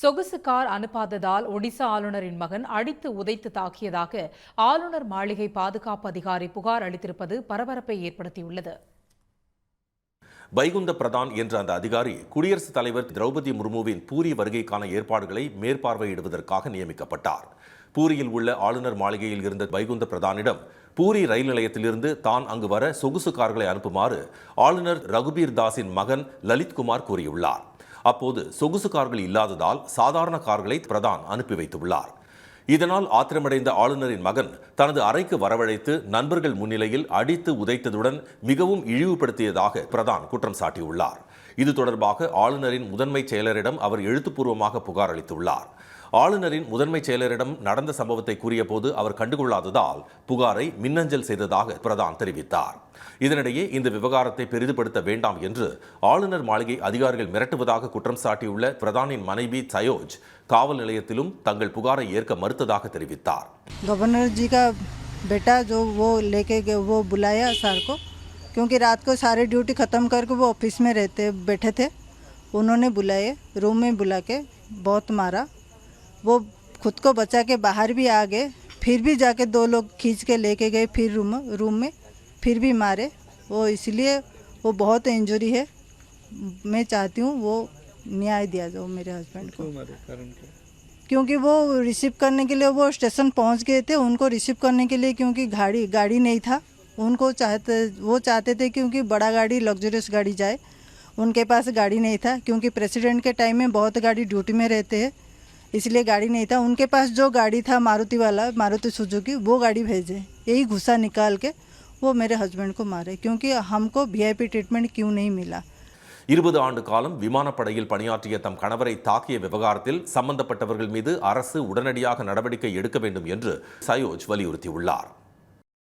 சொகுசு கார் அனுப்பாததால் ஒடிசா ஆளுநரின் மகன் அடித்து உதைத்து தாக்கியதாக ஆளுநர் மாளிகை பாதுகாப்பு அதிகாரி புகார் அளித்திருப்பது பரபரப்பை ஏற்படுத்தியுள்ளது. வைகுந்த பிரதான் என்ற அந்த அதிகாரி குடியரசுத் தலைவர் திரௌபதி முர்முவின் பூரி வருகைக்கான ஏற்பாடுகளை மேற்பார்வையிடுவதற்காக நியமிக்கப்பட்டார். பூரியில் உள்ள ஆளுநர் மாளிகையில் இருந்த வைகுந்த பிரதானிடம் பூரி ரயில் நிலையத்திலிருந்து தான் அங்கு வர சொகுசு கார்களை அனுப்புமாறு ஆளுநர் ரகுபீர் தாஸின் மகன் லலித்குமார் கூறியுள்ளார். அப்போது சொகுசு கார்கள் இல்லாததால் சாதாரண கார்களை பிரதான் அனுப்பி வைத்துள்ளார். இதனால் ஆத்திரமடைந்த ஆளுநரின் மகன் தனது அறைக்கு வரவழைத்து நண்பர்கள் முன்னிலையில் அடித்து உதைத்ததுடன் மிகவும் இழிவுபடுத்தியதாக பிரதான் குற்றம் சாட்டியுள்ளார். இது தொடர்பாக ஆளுநரின் முதன்மை செயலரிடம் அவர் எழுத்துப்பூர்வமாக புகார் அளித்துள்ளார் ஆளுநரின் முதன்மை செயலரிடம் நடந்த சம்பவத்தை கூறியபோது அவர் கண்டுகொள்ளாததால் புகாரை மின்னஞ்சல் செய்ததாக பிரதான் தெரிவித்தார் இதனிடையே இந்த விவகாரத்தை பெரிதுபடுத்த வேண்டாம் என்று ஆளுநர் மாளிகை அதிகாரிகள் மிரட்டுவதாக குற்றம் சாட்டியுள்ள பிரதானின் மனைவி சயோஜ் காவல் நிலையத்திலும் தங்கள் புகாரை ஏற்க மறுத்ததாக தெரிவித்தார் गवर्नर जी का बेटा जो वो लेके गए वो बुलाया सर को क्योंकि रात को सारे ड्यूटी ख़त्म करके वो ऑफ़िस में रहते बैठे थे। उन्होंने बुलाए रूम में बुला के बहुत मारा। वो खुद को बचा के बाहर भी आ गए फिर भी जाके दो लोग खींच के लेके गए फिर रूम रूम में फिर भी मारे। वो इसलिए वो बहुत इंजरी है। मैं चाहती हूँ वो न्याय दिया जाओ मेरे हस्बैंड को। क्योंकि वो रिसीव करने के लिए वो स्टेशन पहुँच गए थे। उनको रिसीव करने के लिए क्योंकि गाड़ी गाड़ी नहीं था। उनको चाहते वो चाहते थे क्योंकि बड़ा गाड़ी लग्जरियस गाड़ी जाए उनके पास गाड़ी नहीं था क्योंकि प्रेसिडेंट के टाइम में बहुत गाड़ी ड्यूटी में रहते हैं इसलिए गाड़ी नहीं था उनके पास जो गाड़ी था मारुति वाला मारुति सुजुकी वो गाड़ी भेजे यही गुस्सा निकाल के वो मेरे हस्बैंड को मारे क्योंकि हमको वीआईपी ट्रीटमेंट क्यों नहीं मिला இருபது ஆண்டு காலம் விமானப்படையில் பணியாற்றிய தம் கணவரை தாக்கிய விவகாரத்தில் சம்பந்தப்பட்டவர்கள் மீது அரசு உடனடியாக நடவடிக்கை எடுக்க வேண்டும் என்று சயோஜ் வலியுறுத்தியுள்ளார்